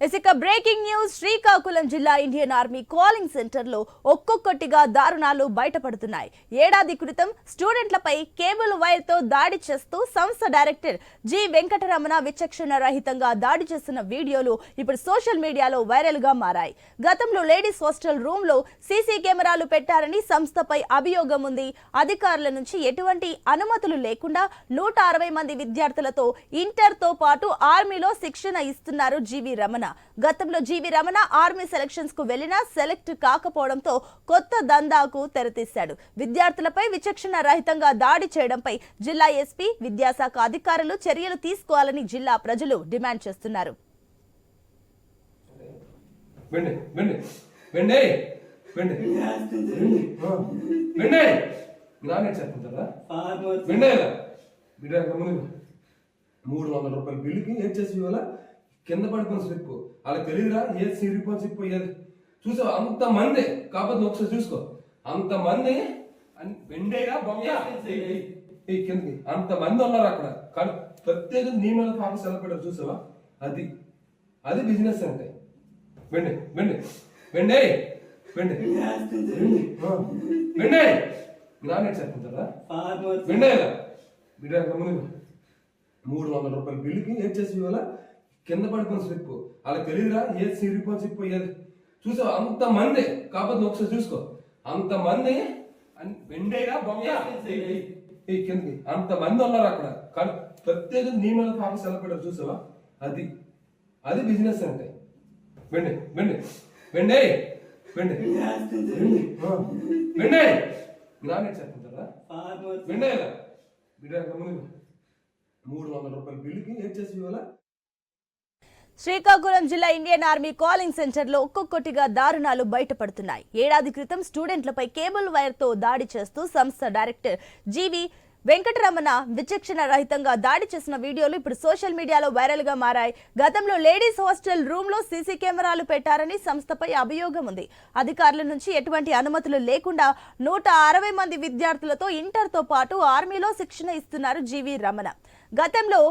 ఇక breaking news Srikakulam జిల్లా Indian army calling సెంటర్లో ఒక్కొక్కటిగా దారుణాలు బయటపడుతున్నాయి. ఏడాది క్రితం స్టూడెంట్లపై కేబుల్ వైర్తో దాడి చేస్తూ సంస్థ డైరెక్టర్ జి వెంకటరమణ విచక్షణ రహితంగా దాడి చేసిన వీడియోలు ఇప్పుడు సోషల్ మీడియాలో వైరల్గా మారాయి. గతంలో లేడీస్ హాస్టల్ రూమ్లో సీసీ కెమెరాలు పెట్టారని సంస్థపై అభియోగం ఉంది. అధికారుల నుంచి ఎటువంటి అనుమతులు లేకుండా నూట అరవై మంది విద్యార్థులతో ఇంటర్తో పాటు ఆర్మీలో శిక్షణ ఇస్తున్నారు జీవి రమణ. గతంలో జీవి రమణ ఆర్మీ సెలక్షన్స్కు వెళ్ళినా సెలెక్ట్ కాకపోవడంతో కొత్త దందాకు తెరతీశాడు. విద్యార్థులపై విచక్షణ రహితంగా దాడి చేయడంపై జిల్లా ఎస్పీ విద్యాశాఖ అధికారులు చర్యలు తీసుకోవాలని జిల్లా ప్రజలు డిమాండ్ చేస్తున్నారు. మూడు వందల రూపాయల బిల్లుకి ఏం చేసి ఇవాళ కింద పడుకున్న స్లిప్ వాళ్ళకి తెలియదురా ఏ సిరిపో సిప్పు ఏది చూసావు? అంత మంది. కాకపోతే ఒకసారి చూసుకో. అంత మంది. అన్- వెండేగా బొమ్మ. ఈ కిందకి. అంత మంది ఉన్నారు అక్కడ. కానీ ప్రత్యేక నీ మీద ఫాకస్ ఎలా పెట్టారు చూసావా? అది. అది బిజినెస్ అంటే. వెండి వెండి. వెండి వెండి. వెండి. ఆ, వెండి. నానే చెప్తుంటారా వెండి బిడ్డ ముందు మూడు వందల రూపాయల బిల్లుకి ఏం చేసి ఇవాళ కింద పడుకున్న స్లిప్ వాళ్ళకి తెలియదురా ఏ సిరిపో సిప్పు ఏది చూసావు? అంత మంది. కాకపోతే ఒకసారి చూసుకో. అంత మంది. అన్- వెండేగా బొమ్మ. ఈ కిందకి. అంత మంది ఉన్నారు అక్కడ. కానీ ప్రత్యేక నీ మీద ఫాకస్ ఎలా పెట్టారు చూసావా? అది. అది బిజినెస్ అంటే. వెండి వెండి. వెండి వెండి. వెండి. ఆ, వెండి. నానే చెప్తుంటారా వెండి బిడ్డ మూడు వందల రూపాయల బిల్లుకి ఏం చేసి ఇవాళ శ్రీకాకుళం జిల్లా ఇండియన్ ఆర్మీ కాలింగ్ సెంటర్లో ఒక్కొక్కటిగా దారుణాలు బయటపడుతున్నాయి. ఏడాది క్రితం స్టూడెంట్లపై కేబుల్ వైర్తో దాడి చేస్తూ సంస్థ డైరెక్టర్ జీవి వెంకటరమణ విచక్షణ రహితంగా దాడి చేసిన వీడియోలు ఇప్పుడు సోషల్ మీడియాలో వైరల్గా మారాయి. గతంలో లేడీస్ హాస్టల్ రూమ్లో సీసీ కెమెరాలు పెట్టారని సంస్థపై అభియోగం ఉంది. అధికారుల నుంచి ఎటువంటి అనుమతులు లేకుండా నూట అరవై మంది విద్యార్థులతో ఇంటర్తో పాటు ఆర్మీలో శిక్షణ ఇస్తున్నారు జీవి రమణ. గతంలో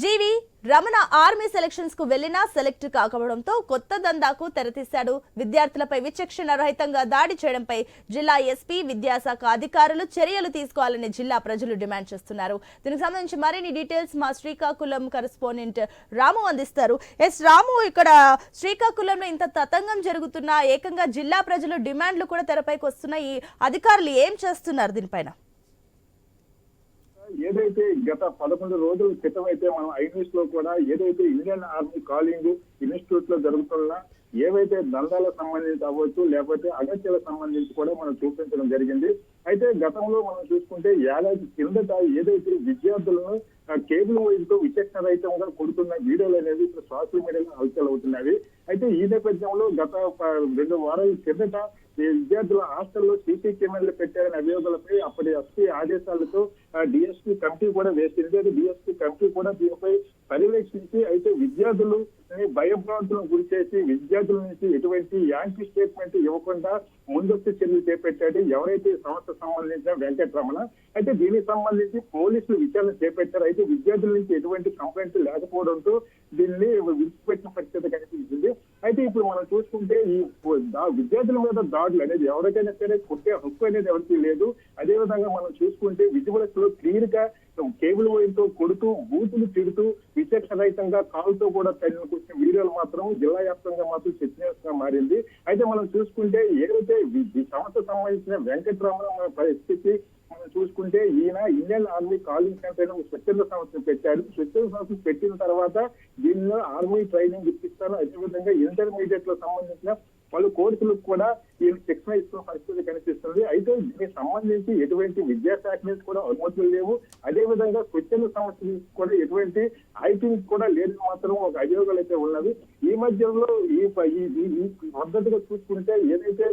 జీవి రమణ ఆర్మీ సెలక్షన్స్కు వెళ్ళినా సెలెక్ట్ కాకపోవడంతో కొత్త దందాకు తెరతీశాడు. విద్యార్థులపై విచక్షణ రహితంగా దాడి చేయడంపై జిల్లా ఎస్పీ విద్యాశాఖ అధికారులు చర్యలు తీసుకోవాలని జిల్లా ప్రజలు డిమాండ్ చేస్తున్నారు. దీనికి సంబంధించి మరిన్ని డీటెయిల్స్ మా శ్రీకాకుళం కరెస్పాండెంట్ రాము అందిస్తారు. ఎస్ రాము ఇక్కడ శ్రీకాకుళంలో ఇంత తతంగం జరుగుతున్నా ఏకంగా జిల్లా ప్రజలు డిమాండ్లు కూడా తెరపైకి వస్తున్నాయి. అధికారులు ఏం చేస్తున్నారు దీనిపైన? ఏదైతే గత పదకొండు రోజుల క్రితం అయితే మనం ఐన్యూస్లో కూడా ఏదైతే ఇండియన్ ఆర్మీ కాలింగ్ ఇన్స్టిట్యూట్లో జరుగుతున్న ఏవైతే దందాలకు సంబంధించి అవ్వచ్చు లేకపోతే అగత్యాలకు సంబంధించి కూడా మనం చూపించడం జరిగింది. అయితే గతంలో మనం చూసుకుంటే ఏడాది కిందట ఏదైతే విద్యార్థులను కేబుల్ వైజ్తో విచక్షణ రహితంగా కొడుతున్న వీడియోలు అనేది ఇప్పుడు సోషల్ మీడియాలో హల్చల్ అవుతున్నవి. అయితే ఈ నేపథ్యంలో గత రెండు వారాల కిందట ఈ విద్యార్థుల హాస్టల్లో సీసీ కెమెరాలు పెట్టారనే అభియోగాలపై అప్పటి ఎస్పీ ఆదేశాలతో డిఎస్పీ కమిటీ కూడా వేసింది. అది డిఎస్పీ కమిటీ కూడా దీనిపై పర్యవేక్షించి అయితే విద్యార్థులు భయభ్రాంతులకు గురి చేసి విద్యార్థుల నుంచి ఎటువంటి యాంటీ స్టేట్మెంట్ ఇవ్వకుండా ముందస్తు చర్యలు చేపట్టాడు. ఎవరైతే సంస్థ సంబంధించిన వెంకటరమణ అయితే దీనికి సంబంధించి పోలీసులు విచారణ చేపట్టారు. అయితే విద్యార్థుల నుంచి ఎటువంటి కంప్లైంట్ లేకపోవడంతో దీన్ని విడిచిపెట్టిన పరిస్థితి కనిపించింది అయితే ఇప్పుడు మనం చూసుకుంటే ఈ విద్యార్థుల మీద దాడులు అనేది ఎవరికైనా సరే కొట్టే హక్కు అనేది ఎవరికి లేదు. అదే విధంగా మనం చూసుకుంటే విజువల్స్లో క్లియర్గా కేబుల్ వైర్ కొడుతూ బూతులు తిడుతూ విచక్షణ రహితంగా కాలుతో కూడా తగిన కూర్చున్న వీడియోలు మాత్రం జిల్లా వ్యాప్తంగా మాత్రం చర్చనీయంగా మారింది. అయితే మనం చూసుకుంటే ఏదైతే ఈ సంస్థ సంబంధించిన వెంకటరామరావు పరిస్థితి మనం చూసుకుంటే ఈయన ఇండియన్ ఆర్మీ కాలింగ్ సెంటర్ స్వచ్ఛంద సంస్థను పెట్టారు. స్వచ్ఛంద సంస్థ పెట్టిన తర్వాత దీనిలో ఆర్మీ ట్రైనింగ్ ఇప్పిస్తారు. అదేవిధంగా ఇంటర్మీడియట్లో సంబంధించిన పలు కోర్సులకు కూడా ఈ శిక్షణ ఇస్తున్న పరిస్థితి కనిపిస్తుంది. అయితే దీనికి సంబంధించి ఎటువంటి విద్యాశాఖ నుంచి కూడా అనుమతులు లేవు. అదేవిధంగా స్వచ్ఛంద సంస్థ నుంచి కూడా ఎటువంటి ఐటీ కూడా లేదు మాత్రం ఒక అభియోగాలు అయితే ఉన్నవి. ఈ మధ్యలో ఈ ఈ పద్ధతిగా చూసుకుంటే ఏదైతే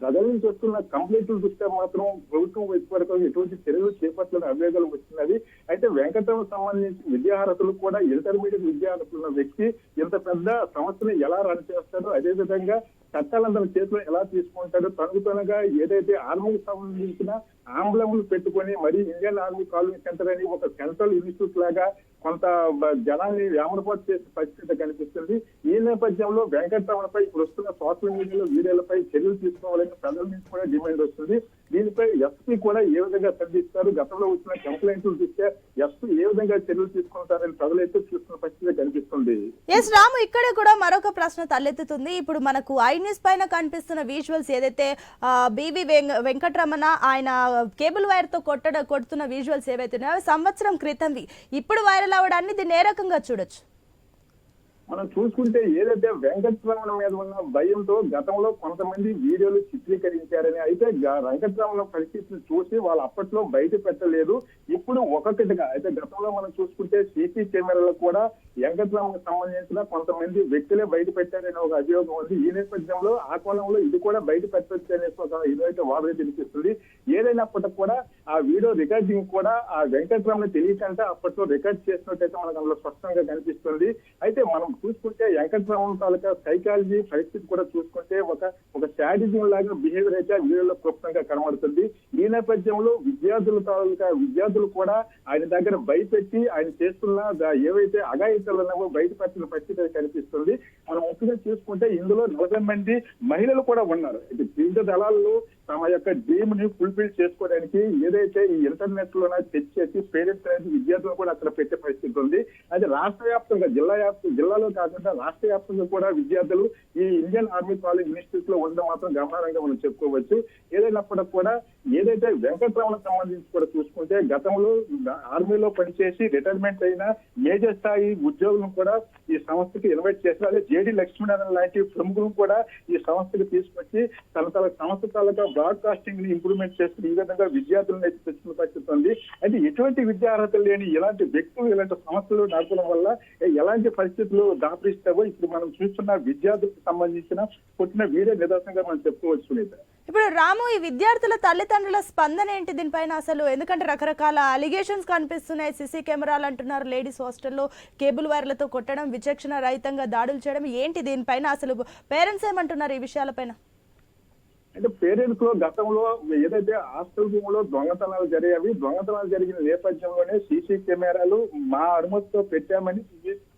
ప్రజల చేస్తున్న వస్తున్న కంప్లైంట్ల దృష్ట్యా మాత్రం ప్రభుత్వం ఇప్పటివరకు ఎటువంటి చర్యలు చేపట్టిన అభియోగాలు వచ్చినవి. అయితే వెంకటరావు సంబంధించి విద్యార్హతలు కూడా ఇంటర్మీడియట్ విద్యార్హతలున్న వ్యక్తి ఇంత పెద్ద సంస్థను ఎలా రన్ చేస్తాడో అదే విధంగా చట్టాలను తన చేతిలో ఎలా తీసుకుంటాడో తనకు తనగా ఏదైతే ఆర్మీకి సంబంధించిన ఆంబులెంలు పెట్టుకొని మరి ఇండియన్ ఆర్మీ కాలనీ సెంటర్ అని ఒక సెంట్రల్ ఇన్స్టిట్యూట్ లాగా కొంత జనాన్ని వ్యామరపాటు చేసే పరిస్థితి కనిపిస్తుంది. ఈ నేపథ్యంలో వెంకటరమణపై ఇప్పుడు వస్తున్న సోషల్ మీడియాలో వీడియోలపై చర్యలు తీసుకోవాలని ప్రజల నుంచి కూడా డిమాండ్ వస్తుంది. దీనిపై ఎస్పీ కూడా ఏ విధంగా స్పందిస్తారు? గతంలో వచ్చిన కంప్లైంట్లు చూస్తే ఎస్పీ ఏ విధంగా చర్యలు తీసుకుంటారని ప్రజలైతే చూస్తున్న పరిస్థితి కనిపిస్తుంది ఎస్ రాము ఇక్కడే కూడా మరొక ప్రశ్న తలెత్తుతుంది. ఇప్పుడు మనకు ఐ న్యూస్ పైన కనిపిస్తున్న విజువల్స్ ఏదైతే ఆ, బివి వెంకటరమణ ఆయన కేబుల్ వైర్తో కొట్టడ కొడుతున్న విజువల్స్ ఏవైతే ఉన్నాయో సంవత్సరం క్రితంవి ఇప్పుడు వైరల్ అవడాన్ని దీన్ని ఏ రకంగా చూడొచ్చు? మనం చూసుకుంటే ఏదైతే వెంకటరమణ మీద ఉన్న భయంతో గతంలో కొంతమంది వీడియోలు చిత్రీకరించారని అయితే వెంకటరమణ పరిస్థితిని చూసి వాళ్ళు అప్పట్లో బయట పెట్టలేదు. ఇప్పుడు ఒక్కొక్కటిగా అయితే గతంలో మనం చూసుకుంటే సీసీ కెమెరాలో కూడా వెంకటరమణకు సంబంధించిన కొంతమంది వ్యక్తులే బయట పెట్టారనే ఒక అభియోగం ఉంది. ఈ నేపథ్యంలో ఆ కోణంలో ఇది కూడా బయట పెట్టవచ్చు అనే ఒక ఇదైతే వాదన తెలిపిస్తుంది ఏదైనప్పటికి కూడా ఆ వీడియో రికార్డింగ్ కూడా ఆ వెంకటరమణ తెలియకంటే. అప్పట్లో రికార్డ్ చేసినట్టయితే మనకు అందులో స్పష్టంగా కనిపిస్తుంది. అయితే మనం చూసుకుంటే వెంకటరమణ తాలూకా సైకాలజీ పరిస్థితి కూడా చూసుకుంటే ఒక ఒక స్ట్రాటజీ లాగా బిహేవియర్ అయితే ఆ వీడియోలో క్లుప్తంగా కనబడుతుంది. ఈ నేపథ్యంలో విద్యార్థుల తాలూకా విద్యార్థులు కూడా ఆయన దగ్గర భయపెట్టి ఆయన చేస్తున్న ఏవైతే ఏవైతే అఘాయిత్యాలు ఉన్నావో బయటపెట్టిన పరిస్థితి కనిపిస్తుంది. మనం ముఖ్యంగా చూసుకుంటే ఇందులో నలభై మంది మహిళలు కూడా ఉన్నారు. ఇది వివిధ దళాల్లో తమ యొక్క డ్రీమ్ని ఫుల్ఫిల్ చేసుకోవడానికి ఏదైతే ఈ ఇంటర్నెట్లో చేసి పేరెంట్స్ అనేది విద్యార్థులు కూడా అక్కడ పెట్టే పరిస్థితి ఉంది. అది రాష్ట్ర వ్యాప్తంగా జిల్లా వ్యాప్త జిల్లాలో కాకుండా రాష్ట్ర వ్యాప్తంగా కూడా విద్యార్థులు ఈ ఇండియన్ ఆర్మీ కాలేజ్ ఇన్స్టిట్యూట్లో ఉండడం మాత్రం గమనారంగా మనం చెప్పుకోవచ్చు. ఏదైనప్పటికీ కూడా ఏదైతే వెంకటరమణ సంబంధించి కూడా చూసుకుంటే గతంలో ఆర్మీలో పనిచేసి రిటైర్మెంట్ అయిన మేజర్ స్థాయి ఉద్యోగులను కూడా ఈ సంస్థకి ఇన్వైట్ చేశారు. అదే జేడి లక్ష్మీనారాయణ లాంటి ప్రముఖులను కూడా ఈ సంస్థకి తీసుకొచ్చి తన తన సంస్థ తాలూకా బ్రాడ్కాస్టింగ్ని ఇంప్రూవ్మెంట్ చేస్తున్న ఈ విధంగా విద్యార్థులను అయితే తెచ్చిన పరిస్థితి ఉంది. అయితే ఎటువంటి విద్యార్హత లేని ఇలాంటి వ్యక్తులు ఇలాంటి సంస్థలు నడపడం వల్ల ఎలాంటి పరిస్థితులు దాపరిస్తావో ఇప్పుడు మనం చూస్తున్న విద్యార్థులకు సంబంధించిన పుట్టిన వీడియో నిదర్శనంగా మనం చెప్పుకోవచ్చు లేదా? ఇప్పుడు రాము ఈ విద్యార్థుల తల్లిదండ్రుల స్పందన ఏంటి దీనిపైన అసలు? ఎందుకంటే రకరకాల అలిగేషన్స్ కనిపిస్తున్నాయి. సీసీ కెమెరాలు అంటున్నారు లేడీస్ హాస్టల్లో కేబుల్ వైర్లతో కొట్టడం విచక్షణ రహితంగా దాడులు చేయడం. ఏంటి దీనిపైన అసలు? పేరెంట్స్ ఏమంటున్నారు ఈ విషయాలపైన? అంటే పేరెంట్స్లో గతంలో ఏదైతే హాస్టల్ రూమ్లో దొంగతనాలు జరిగేవి దొంగతనాలు జరిగిన నేపథ్యంలోనే సీసీ కెమెరాలు మా అనుమతితో పెట్టామని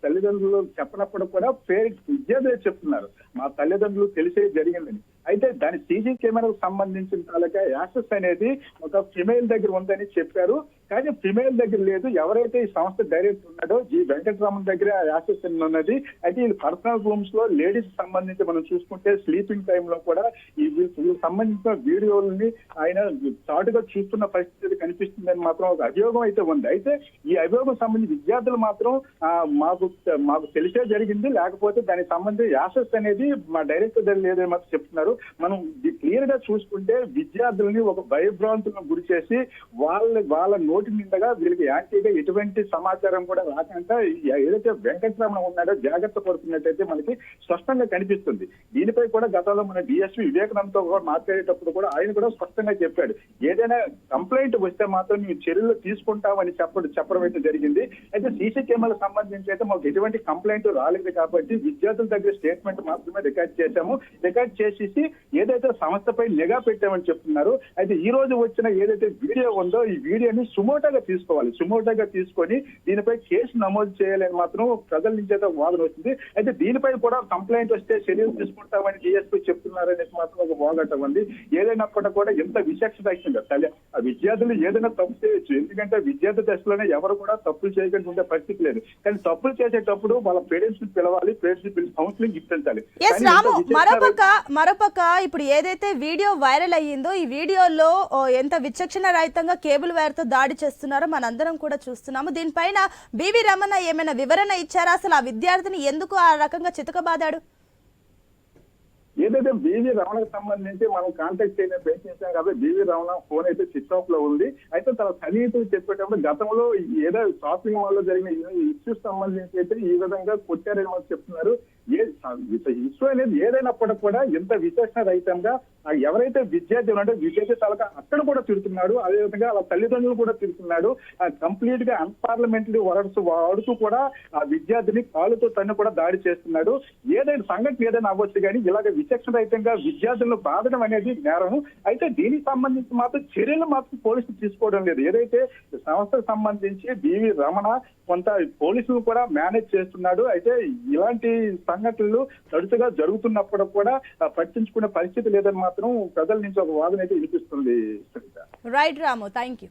తల్లిదండ్రులు చెప్పినప్పుడు కూడా పేరెంట్స్ విద్యార్థులే చెప్తున్నారు. మా తల్లిదండ్రులు తెలిసే జరిగిందని. అయితే దాని సీసీ కెమెరాకు సంబంధించిన తాలూకా యాక్సెస్ అనేది ఒక ఫిమేల్ దగ్గర ఉందని చెప్పారు. కానీ ఫిమేల్ దగ్గర లేదు. ఎవరైతే ఈ సంస్థ డైరెక్టర్ ఉన్నాడో జి వెంకటరామన్ దగ్గర ఆ ఉన్నది. అయితే ఇది పర్సనల్ రూమ్స్లో లేడీస్ సంబంధించి మనం చూసుకుంటే స్లీపింగ్ టైమ్లో కూడా ఈ వీళ్ళకి సంబంధించిన వీడియోలని ఆయన చాటుగా చూస్తున్న పరిస్థితి కనిపిస్తుందని మాత్రం ఒక అభియోగం అయితే ఉంది. అయితే ఈ అభియోగం సంబంధించి విద్యార్థులు మాత్రం మాకు మాకు తెలిసే జరిగింది. లేకపోతే దానికి సంబంధించి యాసెస్ అనేది మా డైరెక్టర్ దగ్గర లేదని మాత్రం చెప్తున్నారు. మనం క్లియర్గా చూసుకుంటే విద్యార్థులని ఒక భయభ్రాంతులను గురి చేసి వాళ్ళ వాళ్ళ నోటి నిండగా వీళ్ళకి యాంటీగా ఎటువంటి సమాచారం కూడా రాకుండా ఏదైతే వెంకటరమణ ఉన్నాడో జాగ్రత్త పడుతున్నట్టయితే మనకి స్పష్టంగా కనిపిస్తుంది. దీనిపై కూడా గతంలో మన డిఎస్పీ వివేకానందతో కూడా మాట్లాడేటప్పుడు కూడా ఆయన కూడా స్పష్టంగా చెప్పాడు. ఏదైనా కంప్లైంట్ వస్తే మాత్రం మేము చర్యలు తీసుకుంటామని చెప్పడం చెప్పడం అయితే జరిగింది. అయితే సీసీ కెమెరా సంబంధించి అయితే మాకు ఎటువంటి కంప్లైంట్ రాలేదు కాబట్టి విద్యార్థుల దగ్గర స్టేట్మెంట్ మాత్రమే రికార్డ్ చేశాము. రికార్డ్ చేసేసి ఏదైతే సంస్థపై నిఘా పెట్టామని చెప్తున్నారు అయితే ఈ రోజు వచ్చిన ఏదైతే వీడియో ఉందో ఈ వీడియోని సుమోటోగా తీసుకోవాలి. సుమోటోగా తీసుకొని దీనిపై కేసు నమోదు చేయాలని మాత్రం ప్రజల నుంచి అయితే వాదన వచ్చింది. అయితే దీనిపై కూడా కంప్లైంట్ వస్తే చర్యలు తీసుకుంటామని డిఎస్పీ చెప్తున్నారనేసి మాత్రం ఒక వాగటం ఉంది. ఏదైనప్పటికీ కూడా ఎంత విచక్షణ తగ్గిందో తల్లి ఆ విద్యార్థులు ఏదైనా తప్పు చేయొచ్చు. ఎందుకంటే విద్యార్థి దశలోనే ఎవరు కూడా తప్పులు చేయకుండా ఉండే పరిస్థితి లేదు. కానీ తప్పులు చేసేటప్పుడు వాళ్ళ పేరెంట్స్ని పిలవాలి పేరెంట్స్ని పిలిచి కౌన్సిలింగ్ ఇప్పించాలి. మరోపక్క మరోపక్క ఇప్పుడు ఏదైతే వీడియో వైరల్ అయ్యిందో ఈ వీడియోలో ఎంత విచక్షణ రహితంగా కేబుల్ వైర్తో దాడి చేస్తున్నారో మనందరం కూడా చూస్తున్నాము. దీనిపైన బివి రమణ ఏమైనా వివరణ ఇచ్చారా? అసలు ఆ విద్యార్థిని ఎందుకు ఆ రకంగా చితకబాదాడు? ఏదైతే బీవీ రమణకు సంబంధించి మనం కాంటాక్ట్ చేయడం ప్రయత్నించాం కాబట్టి బీవీ రమణ ఫోన్ అయితే స్విచ్ ఆఫ్లో ఉంది. అయితే తన సన్నిహితులు చెప్పేటప్పుడు గతంలో ఏదో షాపింగ్ మాల్లో జరిగిన ఇష్యూస్ సంబంధించి అయితే ఈ విధంగా కొట్టారని చెప్తున్నారు. ఏ ఇష్యూ ఏదైనప్పటికీ కూడా ఎంత విశేషణ రహితంగా ఎవరైతే విద్యార్థులు అంటే విద్యార్థి తాలూకా అక్కడ కూడా తిడుతున్నాడు అదేవిధంగా వాళ్ళ తల్లిదండ్రులు కూడా తిడుతున్నాడు కంప్లీట్గా అన్పార్లమెంటరీ వరడ్స్ వాడుతూ కూడా ఆ విద్యార్థిని కాలుతో తన్ను కూడా దాడి చేస్తున్నాడు. ఏదైనా సంఘటన ఏదైనా అవ్వచ్చు కానీ ఇలాగ విచక్షణ రహితంగా విద్యార్థులను బాధడం అనేది నేరం. అయితే దీనికి సంబంధించి మాత్రం చర్యలు మాత్రం పోలీసులు తీసుకోవడం లేదు. ఏదైతే సంస్థకు సంబంధించి బివి రమణ కొంత పోలీసులు కూడా మేనేజ్ చేస్తున్నాడు. అయితే ఇలాంటి సంఘటనలు తరచుగా జరుగుతున్నప్పుడు కూడా పట్టించుకునే పరిస్థితి లేదని మాత్రం ప్రజల నుంచి ఒక వాదన అయితే వినిపిస్తుంది రైట్ రాము థ్యాంక్ యూ